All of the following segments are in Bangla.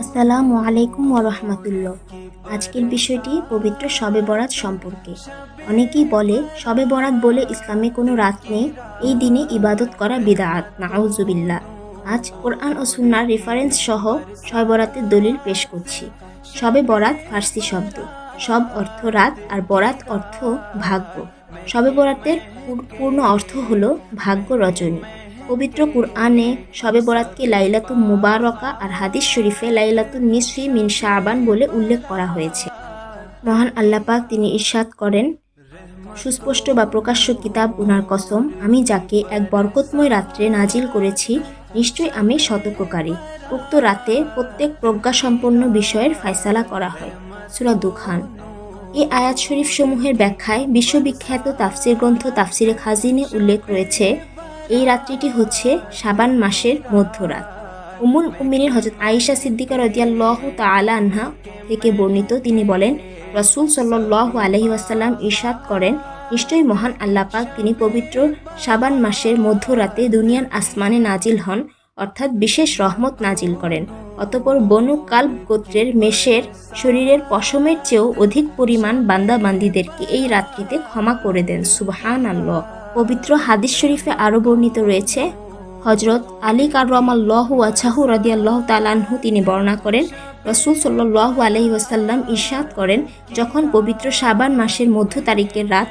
আসসালামু আলাইকুম আজকের বিষয়টি পবিত্র শবে বরাত সম্পর্কে। অনেকেই বলে, শবে বরাত বলে ইসলামে কোনো রাত নেই, এই দিনে ইবাদত করা বিদাআত আজ কোরআন ও সুন্নার রেফারেন্স সহ শবে বরাতের দলিল পেশ করছি। শবে বরাত ফার্সি শব্দ। সব অর্থ রাত আর বরাত অর্থ ভাগ্য। শবে বরাতের পূর্ণ অর্থ হলো ভাগ্য রজনী। পবিত্র কুরআনে শবে বরাতকে লাইলাতুল মুবারকা আর হাদিস শরীফে লাইলাতুল নিসফি মিন শাবান বলে উল্লেখ করা হয়েছে। মহান আল্লাহ পাক তিনি ইরশাদ করেন, সুস্পষ্ট বা প্রকাশ্য কিতাব উনার কসম, আমি যাকে এক বরকতময় রাত্রে নাজিল করেছি নিশ্চয়ই আমি সতর্ককারী উক্ত রাতে প্রত্যেক প্রজ্ঞাসম্পন্ন বিষয়ের ফয়সালা করা হয়। সুরা দুখান। এই আয়াত শরীফ সমূহের ব্যাখ্যায় বিশ্ববিখ্যাত তাফসির গ্রন্থ তাফসিরে খাজিনে উল্লেখ রয়েছে এই রাত্রিটি হচ্ছে সাবান মাসের মধ্যরাত। উমুল উমিনের হজরত আয়েশা সিদ্দিকা রদিয়াল্লাহ তালা আনহা থেকে বর্ণিত তিনি বলেন, রসুল সাল্লাহ আলহি ওয়াসাল্লাম ইরশাদ করেন, নিশ্চয়ই মহান আল্লাহ পাক তিনি পবিত্র সাবান মাসের মধ্যরাতে দুনিয়ার আসমানে নাজিল হন, অর্থাৎ বিশেষ রহমত নাজিল করেন। অতপর বনু কাল্প গোত্রের মেষের শরীরের পশমের চেয়েও অধিক পরিমাণ বান্দাবান্দিদেরকে এই রাত্রিতে ক্ষমা করে দেন সুবহান আল্লাহ পবিত্র হাদিস শরীফে আরও বর্ণিত রয়েছে হজরত আলী কার্লাহ ওয়াছাহু রদিয়াল্লাহ তালানহু তিনি বর্ণনা করেন, রসুল সাল্লাহ আলহি ওয়াসাল্লাম ইরশাদ করেন, যখন পবিত্র সাবান মাসের মধ্য তারিখের রাত,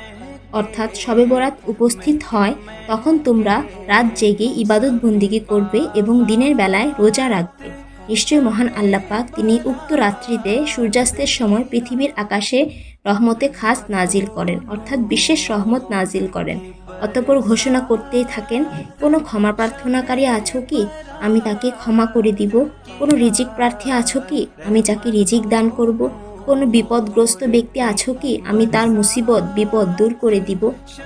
অর্থাৎ শবে বরাত উপস্থিত হয়, তখন তোমরা রাত জেগে ইবাদত বন্দিগি করবে এবং দিনের বেলায় রোজা রাখবে। নিশ্চয় মহান আল্লাহ পাক তিনি উক্ত রাত্রিতে সূর্যাস্তের সময় পৃথিবীর আকাশে রহমতে খাস নাজিল করেন, অর্থাৎ বিশেষ রহমত নাজিল করেন। অতপর ঘোষণা করতেই থাকেন, কোনো ক্ষমা প্রার্থনাকারী আছো কি? আমি তাকে ক্ষমা করে দিব। কোনো রিজিক প্রার্থী আছো কি? আমি যাকে রিজিক দান করব। কোনো বিপদগ্রস্ত ব্যক্তি আছো কি? আমি তার মুসিবত, বিপদ দূর করে দিব।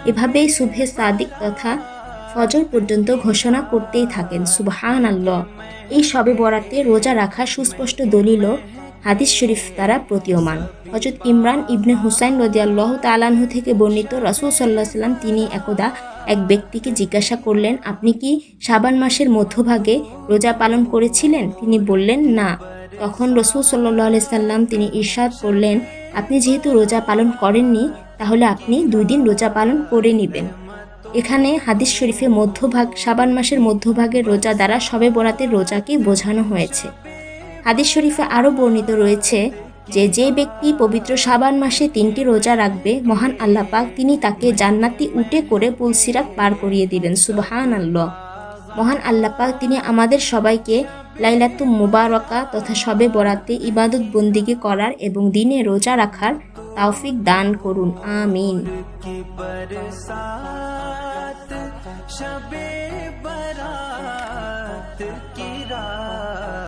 এভাবেই শুভে সাদিক তথা ফজর পর্যন্ত ঘোষণা করতেই থাকেন। সুবহান আল্লাহ এই সবে বরাতে রোজা রাখা সুস্পষ্ট দলিল হাদিস শরীফ দ্বারা প্রতীয়মান। হজরত ইমরান ইবনে হুসাইন রদিয়াল্লাহ তালানহু থেকে বর্ণিত রসুল সাল্লাহ সাল্লাম তিনি একদা এক ব্যক্তিকে জিজ্ঞাসা করলেন, আপনি কি সাবান মাসের মধ্যভাগে রোজা পালন করেছিলেন? তিনি বললেন, না। তখন রসুল সাল্লাহ সাল্লাম তিনি ঈর্ষাদ করলেন, আপনি যেহেতু রোজা পালন করেননি, তাহলে আপনি দুই দিন রোজা পালন করে নেবেন। এখানে হাদিস শরীফে মধ্যভাগ সাবান মাসের মধ্যভাগের রোজা দ্বারা সবে বরাতের রোজাকে বোঝানো হয়েছে। হাদিস শরীফে আরও বর্ণিত রয়েছে যে যে ব্যক্তি পবিত্র সাবান মাসে তিনটি রোজা রাখবে, মহান আল্লাহ পাক তিনি তাকে জান্নাতি উটে করে পুলসিরাত পার করিয়ে দিবেন সুবাহান আল্লাহ মহান আল্লাহ পাক তিনি আমাদের সবাইকে লাইলাতু মুবারকা তথা সবে বরাতে ইবাদত বন্দিকে করার এবং দিনে রোজা রাখার তাওফিক দান করুন, আমিন।